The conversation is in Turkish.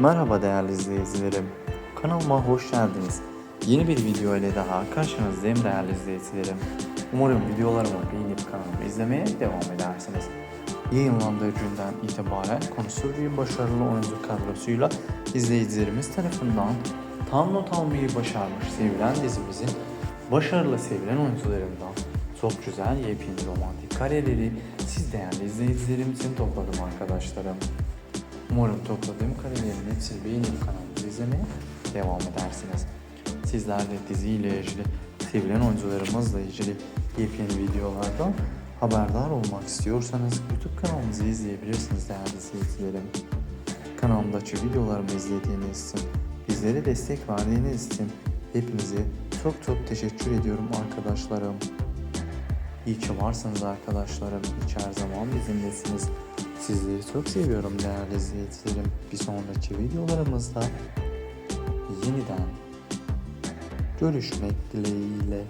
Merhaba değerli izleyicilerim. Kanalıma hoş geldiniz. Yeni bir video ile daha karşınızdayım değerli izleyicilerim. Umarım videolarımı beğenip kanalımı izlemeye devam edersiniz. Yayınlandığı günden itibaren konusu bir başarılı oyuncu kadrosuyla izleyicilerimiz tarafından tam not almayı başarmış sevilen dizimizin başarılı sevilen oyuncularından çok güzel yepyeni romantik kareleri siz değerli izleyicilerimizin topladım arkadaşlarım. Umarım topladığım karelerin hepsini beğenip kanalımızı izlemeye devam edersiniz. Sizler de diziyle ilgili, sevilen oyuncularımızla ilgili yepyeni videolardan haberdar olmak istiyorsanız YouTube kanalımızı izleyebilirsiniz değerli izleyicilerim. Kanalımdaki videolarımı izlediğiniz için, bizlere destek verdiğiniz için hepinize çok çok teşekkür ediyorum arkadaşlarım. İyi ki varsınız arkadaşlarım. Ki her zaman bizimlesiniz. Sizleri çok seviyorum değerli izleyicilerim. Bir sonraki videolarımızda yeniden görüşmek dileğiyle.